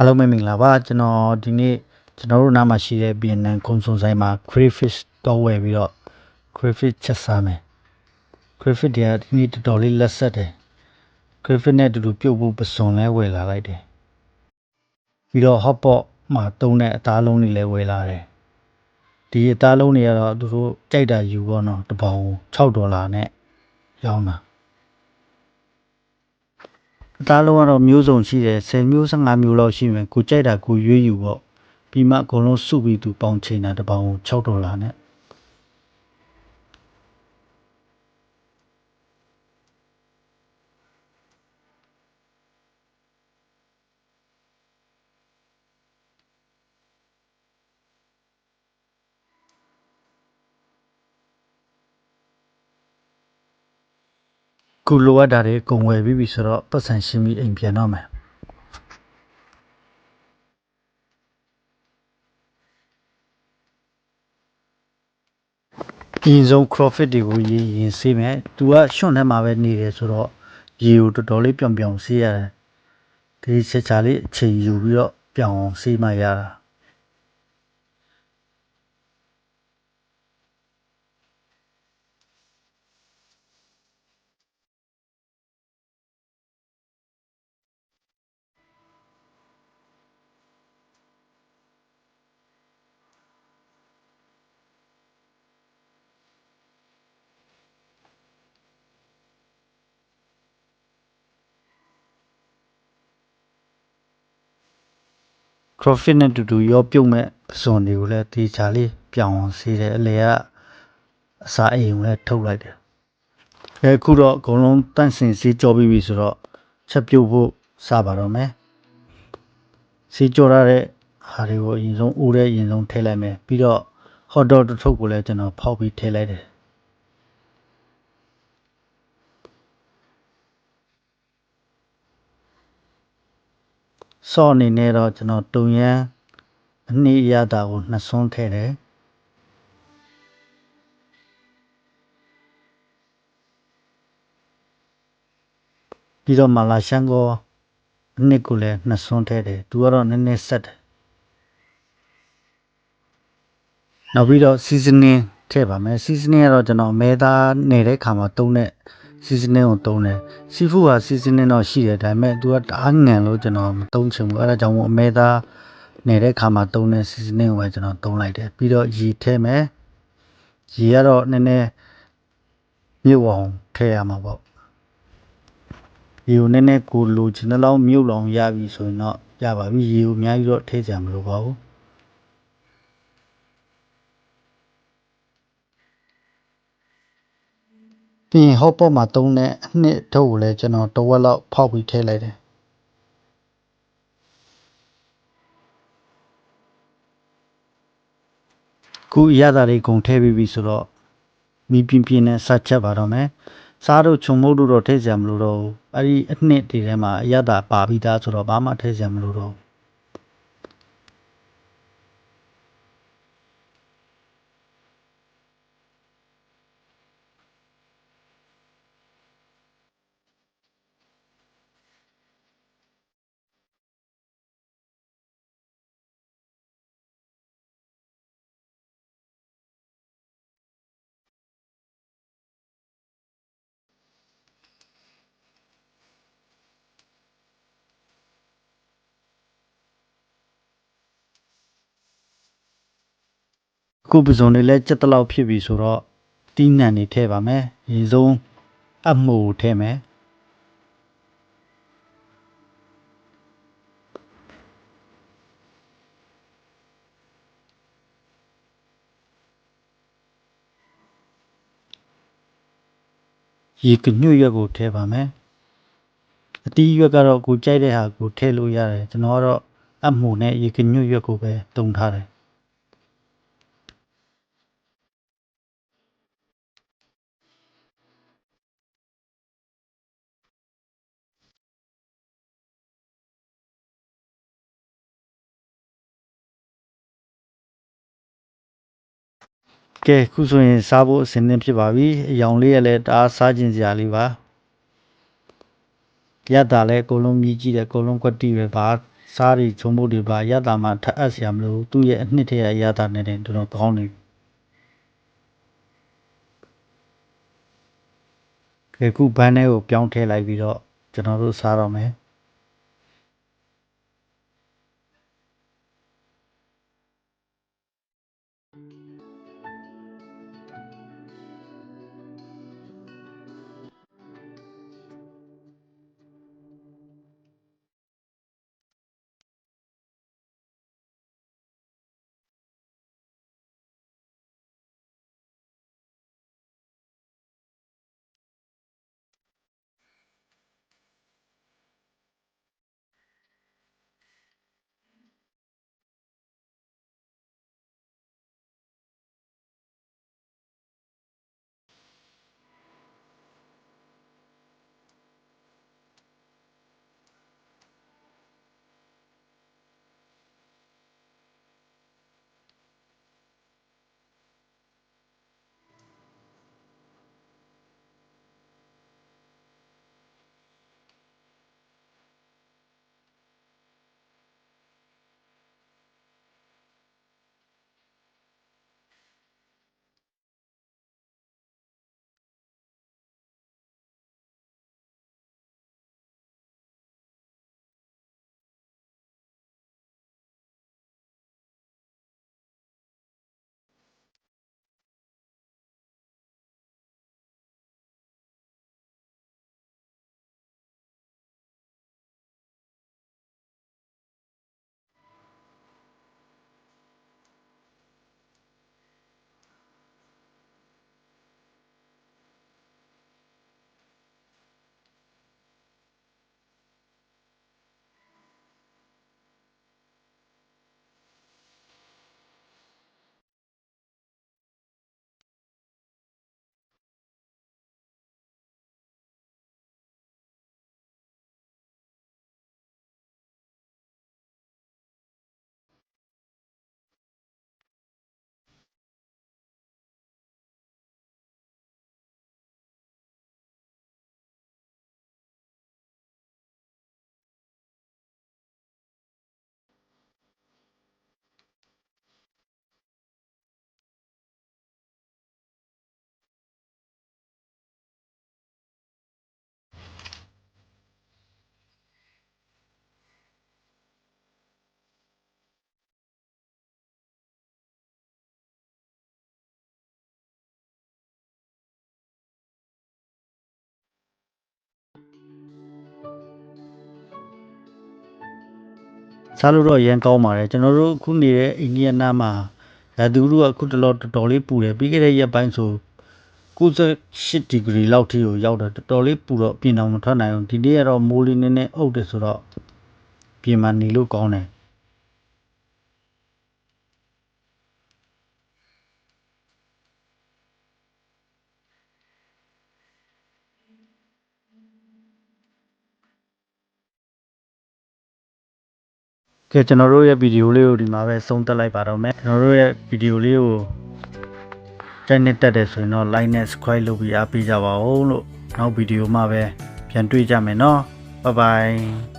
အားလုံးပဲမင်္ဂလာပါကျွန်တော်ဒီနေ့ကျွန်တော်တို့နားမှာရှိတဲ့ဗီယက်နမ်ကွန်ဆုံဆိုင်မှာ crayfish တော့ဝယ်ပြီးတော့ crayfish ချက်စားမယ် crayfish တွေကဒီနေ့တော်တော်လေးလက်ဆက်တယ် crayfish နဲ့အတူတူပြုတ်ဖို့ပစွန်လဲဝယ်လာလိုက်တယ်ပြီးတော့ hot pot မှာတုံးတဲ့အသားလုံးတွေလည်းဝယ်လာတယ်ဒီအသားလုံးတွေကတော့သူတို့ကြိုက်တာယူပေါ့နော်တစ်ပေါင်6ဒေါ်လာနဲ့ရောင်းတာအ သားလုံးကတော့မျိုးစုံရှိတယ်10မျိုး15မျိုးလောက်ရှိမယ်ကိုကြိုက်တာကိုရွေးယူပေါ့ပြီးမှအကုန်လုံးစုပြီးသူပေါင်ချိန်တာတစ်ပေါင်6ဒေါ်လာနဲ့ ခုလိုအပ်တာတွေအကုန်ဝယ်ပြီးပြီဆိုတော့ပတ်စံရှင်းပြီးအိမ်ပြန်တော့မယ်အရင်ဆုံး crawfit တွေကိုရေရင်ဆေးမယ်။ तू ကရွှွန့်ထဲမှာပဲနေတယ်ဆိုတော့ရေကိုတော်တော်လေးပြောင်ပြောင်ဆေးရတယ်။ဒီချက်ချာလေးအချိန်ယူပြီးတော့ပြောင်အောင်ဆေးမှရတာ။ Profit နဲ့တူတူရောပြုတ်မဲ့ပစွန်တွေကိုလည်းတေချာလေးပြောင်းအောင်ဆေးတယ်အလေကအစာအိမ်ကိုလည်းထုတ်လိုက်တယ်အဲအခုတော့အကုန်လုံးတန့်စင်ဆေးကြောပြီးပြီဆိုတော့ချက်ပြုတ်ဖို့စပါတော့မယ်ဆေးကြောရတဲ့ဟာတွေကိုအရင်ဆုံးအိုးတဲ့အရင်ဆုံးထည့်လိုက်မယ်ပြီးတော့ hot dog တစ်ထုပ်ကိုလည်းကျွန်တော်ဖောက်ပြီးထည့်လိုက်တယ် ဆော့အနေနဲ့တော့ကျွန်တော်တုံရမ်းအနည်းအရသာကိုနှစ်ဆွန်းထည့်တယ်ပြီးတော့မာလာရှန်ကိုအနစ်ကိုလည်းနှစ်ဆွန်းထည့်တယ်သူကတော့နည်းနည်းဆက်တယ်နောက်ပြီးတော့ seasoning ထည့်ပါမယ် seasoning ကတော့ကျွန်တော်မဲသားနေတဲ့ခါမှာတုံးတဲ့ seasoning ကိုတုံးတယ် seafood ဟာ seasoning တော့ရှိတယ်ဒါပေမဲ့သူကတအားငံလို့ကျွန်တော်မတုံးချင်ဘူးအဲဒါကြောင့်မို့အမဲသားနေတဲ့ခါမှာတုံးတဲ့ seasoning ကိုပဲကျွန်တော်တုံးလိုက်တယ်ပြီးတော့ရေထည့်မယ်ရေကတော့နည်းနည်းမြုပ်အောင်ထည့်ရမှာပေါ့ရေကိုနည်းနည်းကိုလိုချင်တဲ့လောက်မြုပ်လောင်ရပြီဆိုရင်တော့ရပါပြီရေကိုအများကြီးတော့ထည့်ကြမလို့ပါဘူး ပြီးရင်ဟော့ပေါ့မှာတုံးတဲ့ အနှစ်ထုတ်ကိုလည်းကျွန်တော်တဝက်လောက်ဖောက်ပြီးထည့်လိုက်တယ်ခုအရသာလေးဂုံထည့်ပြီးပြီဆိုတော့မီးပြင်းပြင်းနဲ့စချက်ပါတော့မယ်စားတို့ခြုံမုတ်တို့တော့ထည့်ကြမလို့တော့အဲ့ဒီအနှစ်တွေထဲမှာအရသာပါပြီးသားဆိုတော့ဘာမှထည့်ကြမလို့တော့အ ခုပစုံတွေလည်းကြက်တလောက်ဖြစ်ပြီဆိုတော့တီးနှံတွေထည့်ပါမယ်ရေဆုံးအမှုထည့်မယ်ရေကညွတ်ရွက်ကိုထည့်ပါမယ်အတီးရွက်ကတော့ကိုကြိုက်တဲ့ဟာကိုထည့်လို့ရတယ်ကျွန်တော်ကတော့အမှုနဲ့ရေကညွတ်ရွက်ကိုပဲတုံထားတယ် ကဲခုဆိုရင်စားဖို့အဆင်သင့်ဖြစ်ပါပြီအယောင်လေးရလဲတအားစားခြင်းစရာလေးပါရတာလဲအကုန်လုံးမြည်ကြည့်တယ်အကုန်လုံးကွက်တီပဲဘာစားတွေချုံဖို့တွေပါရတာမှထပ်အပ်စရာမလိုဘူးသူ့ရဲ့အနှစ်တရရတာနဲ့တင်တော်တော်ကောင်းနေပြီခေခုဘန်းထဲကိုပြောင်းထည့်လိုက်ပြီးတော့ကျွန်တော်တို့စားတော့မယ် စားလို့တော့အရင်ကောင်းပါတယ်ကျွန်တော်တို့အခုနေတဲ့အိန္ဒိယနားမှာရာသီဥတုကအခုတလောတော်တော်လေးပူတယ်ပြီးခဲ့တဲ့ရက်ပိုင်းဆို98ဒီဂရီလောက်ထိကိုရောက်တယ်တော်တော်လေးပူတော့ပြင်အောင်မထွက်နိုင်ဘူးဒီနေ့ကတော့မိုးလေးနည်းနည်းအုပ်တယ်ဆိုတော့ပြင်မှနေလို့ကောင်းတယ် ကဲကျွန်တော်တို့ရဲ့ဗီဒီယိုလေးကိုဒီမှာပဲဆုံးသက်လိုက်ပါတော့မယ်ကျွန်တော်တို့ရဲ့ဗီဒီယိုလေးကိုကြိုက်နေတတ်တယ်ဆိုရင်တော့ like နဲ့ subscribe လုပ်ပြီးအားပေးကြပါဦးလို့နောက်ဗီဒီယိုမှာပဲပြန်တွေ့ကြမယ်နော် bye bye